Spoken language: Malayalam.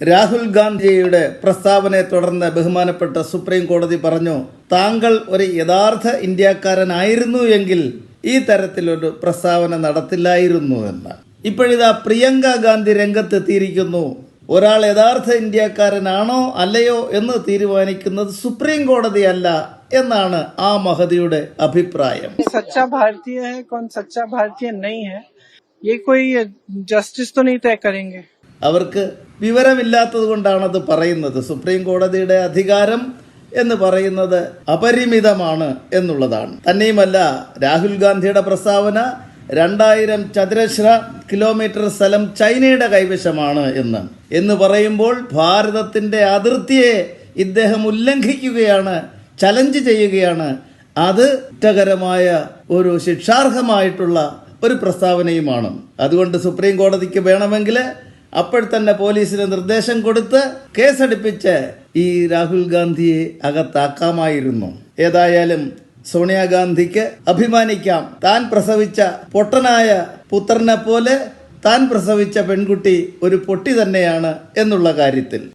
രാഹുൽ ഗാന്ധിയുടെ പ്രസ്താവനയെ തുടർന്ന് ബഹുമാനപ്പെട്ട സുപ്രീം കോടതി പറഞ്ഞു താങ്കൾ ഒരു യഥാർത്ഥ ഇന്ത്യക്കാരനായിരുന്നു എങ്കിൽ ഈ തരത്തിലൊരു പ്രസ്താവന നടത്തില്ലായിരുന്നു എന്ന് ഇപ്പോഴിതാ പ്രിയങ്ക ഗാന്ധി രംഗത്തെത്തിയിരിക്കുന്നു ഒരാൾ യഥാർത്ഥ ഇന്ത്യക്കാരനാണോ അല്ലയോ എന്ന് തീരുമാനിക്കുന്നത് സുപ്രീം കോടതിയല്ല എന്നാണ് ആ മഹതിയുടെ അഭിപ്രായം सच्चा भारतीय है कौन सच्चा भारतीय नहीं है ये कोई जस्टिस तो नहीं तय करेंगे അവർക്ക് വിവരമില്ലാത്തത് അത് പറയുന്നത്. സുപ്രീം കോടതിയുടെ അധികാരം എന്ന് പറയുന്നത് അപരിമിതമാണ് എന്നുള്ളതാണ്. തന്നെയുമല്ല രാഹുൽ ഗാന്ധിയുടെ പ്രസ്താവന രണ്ടായിരം ചതുരശ്ര കിലോമീറ്റർ സ്ഥലം ചൈനയുടെ കൈവശമാണ് എന്ന്. എന്ന് പറയുമ്പോൾ ഭാരതത്തിന്റെ അതിർത്തിയെ ഇദ്ദേഹം ഉല്ലംഘിക്കുകയാണ് ചലഞ്ച് ചെയ്യുകയാണ്. അത് കുറ്റകരമായ ഒരു ശിക്ഷാർഹമായിട്ടുള്ള ഒരു പ്രസ്താവനയുമാണ്. അതുകൊണ്ട് സുപ്രീം കോടതിക്ക് വേണമെങ്കിൽ അപ്പോൾ തന്നെ പോലീസിന് നിർദ്ദേശം കൊടുത്ത് കേസെടുപ്പിച്ച് ഈ രാഹുൽ ഗാന്ധിയെ അകത്താക്കാമായിരുന്നു. ഏതായാലും സോണിയാഗാന്ധിക്ക് അഭിമാനിക്കാം. താൻ പ്രസവിച്ച പൊട്ടനായ പുത്രനെ പോലെ താൻ പ്രസവിച്ച പെൺകുട്ടി ഒരു പൊട്ടി തന്നെയാണ് എന്നുള്ള കാര്യത്തിൽ.